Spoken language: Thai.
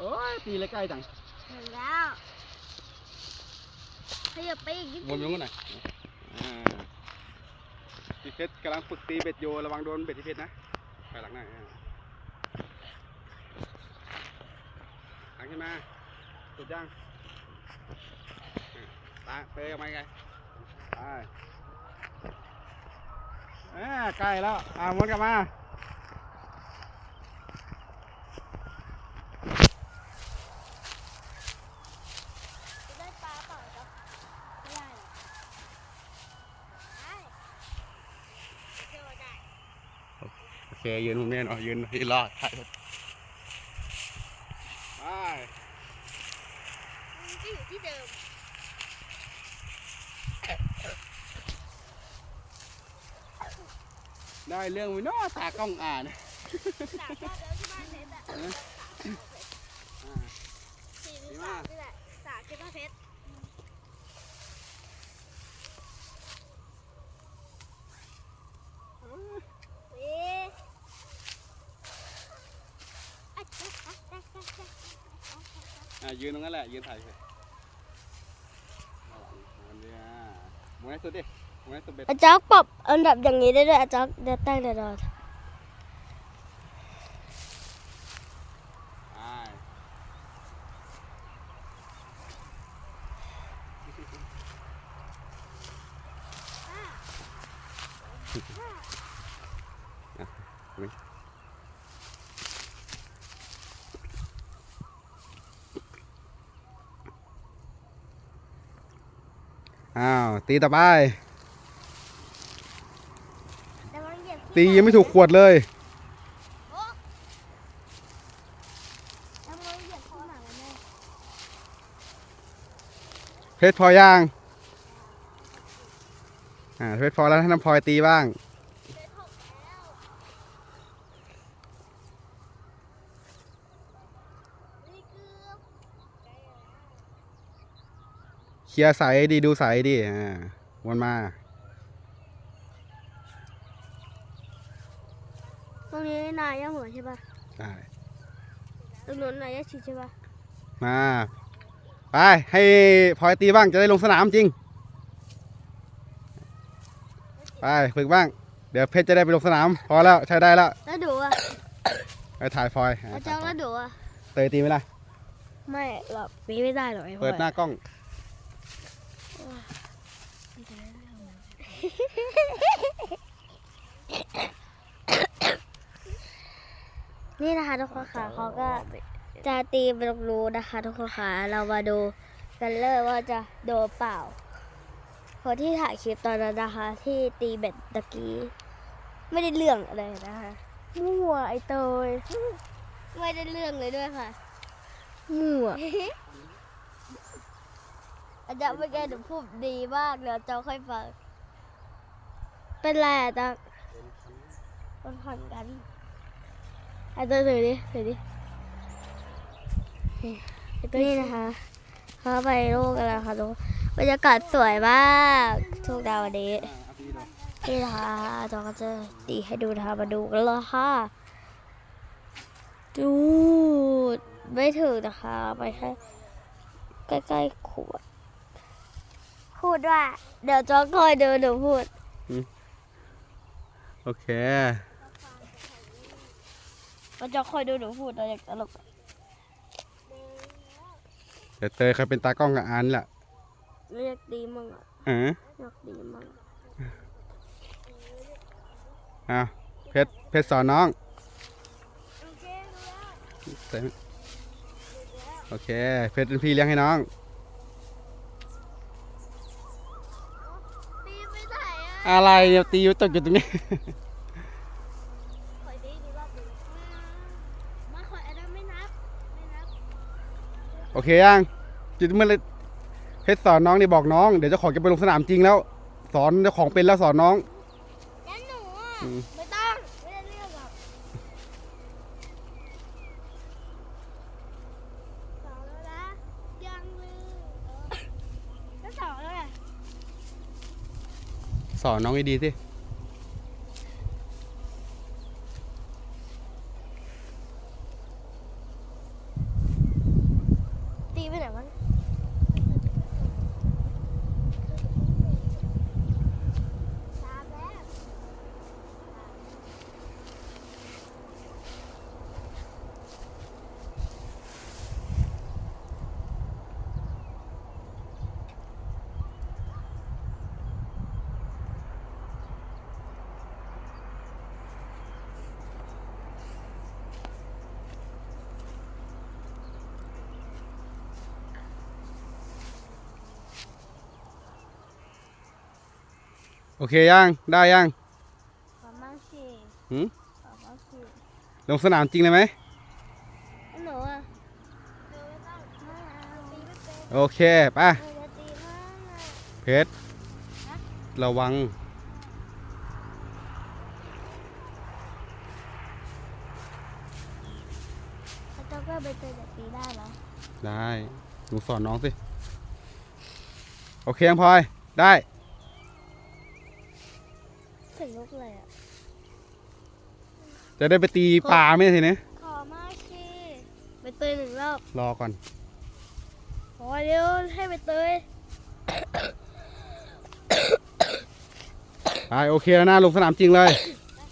โอ้ยตีเลยใกล้จังถึงแล้วขยับไปอีกนิดวนไปตรงนู้นหน่อยอ่าพี่เพชรกำลังฝึกตีเบ็ดโยระวังโดนเบ็ดที่เพชรนะไปหลังหน่อยอ่าหลังขึ้นมาสุดยังอ่าตาเตยออกมาไงไปอ่าใกล้แล้วอ่าวนกลับมา จะได้ปลาเปล่าจ๊ะไม่ได้หรอกได้เจอได้ โอ เคยืนมุมนี้เนาะยืนที่รอดถ่ายรถไปมันก็อยู่ที่เดิมได้เรื่องวินาะตากล้องอ่าน สามรอบแล้วที่บ้านเพชรอะ อ่า สี่หรือ ดี สามาม ก นี่แหละสามที่บ้านเพชรเอ๊ะอะจ๊ะอะจ๊ะอะจ๊ะอะจ๊ะ อ่า ยืนตรงนั้นแหละ ยืนถ่ายเลยระวังมันเนี่ยมวยให้สุดดิมวยให้สุดเบ็ดอาจารย์ปรับอันดับอย่างนี้ได้ด้วยอาจารย์เดี๋ยวตั้งเดี๋ยวรอไอ้าว ตีต่อไป ตียังไม่ถูกขวดเลยเพชรพอย่าง อ่าเพชรพอแล้วให้น้ำพลอยตีบ้าง เคลียร์ใสดีดูใสดีอ่าวนมา ตรงนี้นายย่าหัวใช่ปะได้ ตรงนู้นนายย่าชีใช่ปะมา ไป ให้พลอยตีบ้างจะได้ลงสนามจริง ไปฝึกบ้าง เดี๋ยวเพชรจะได้ไปลงสนาม พอแล้วใช้ได้แล้ว แล้วดูอะไปถ่ายพลอยอ่าอาจารย์แล้วดูอะ เตยตีไหมล่ะไม่หรอกปีไม่ได้หรอกไอ้พ่อเปิดหน้ากล้อง นี่นะคะทุกคนค่ะเขาก็จะตีเป็นรูนะคะ ทุกคนค่ะเรามาดูกันเลยว่าจะโดนเปล่าคนที่ถ่ายคลิปตอนนั้นนะคะ ที่ตีเบ็ดตะกี้ ไม่ได้เรื่องอะไรนะคะมั่วไอเตยไม่ได้เรื่องเลยด้วยค่ะมั่วอาจารย์เมื่อกี้หนูพูดดีมากเดี๋ยวเจ้าค่อยฟัง เป็นไรอะจ๊ะมันผ่อนกันอาจารย์ถือดิถือดินี่นะคะเขาไปโลกกันแล้วค่ะทุกคนบรรยากาศสวยมากทุกดาววันนี้นี่นะคะจอก็จะตีให้ดูนะคะมาดูกันเลยค่ะดูดไม่ถึงนะคะไปแค่ใกล้ๆขวด พูดว่า เดี๋ยวจอคอยดูหนูพูด โอเคมันจะคอยดูหนูพูดเราอยากตลกอะเดี๋ยวเตยเคยเป็นตากล้องกับอันแหละเรียกดีมั่งอะอ่าอยากดีมั่งอะเพชรเพชรสอนน้องโอเครู้แล้วเตยโอเคเพชรเป็นพี่เลี้ยงให้น้อง ตีไม่ได้ อะอะไรเนี่ยตีอยู่ตกอยู่ตรงนี้คอยดีดีรอบหนึงมาคอยอันนั้นไม่นับ ไม่นับ โอเคยังจิตเมื่อไรเพชรสอนน้องนี่บอกน้อง เดี๋ยวเจ้าของจะไปลงสนามจริงแล้ว สอนเจ้าของเป็นแล้วสอนน้องงั้นหนูอะ อืมไม่ สอนน้องให้ดีสิตีไปไหนมัน โอเคยังได้ยังขอมั่งสิหืมขอมั่งสิลงสนามจริงเลยไหมหนูอะหนูไม่ต้องมาตีไม่เป็นโอเคไปหนูจะตีมากอะเพชรระวังเขาจะก็ไปเจอจะตีได้เหรอได้หนูสอนน้องสิ โอเคยังพลอย ได้ เสียงลูกเลยอะ จะได้ไปตีปลาไหมทีนี้ขอมากสิไปเตยหนึ่งรอบรอก่อน ขอเร็วให้ไปเตยไปโอเคแล้วนะลงสนามจริงเลยโ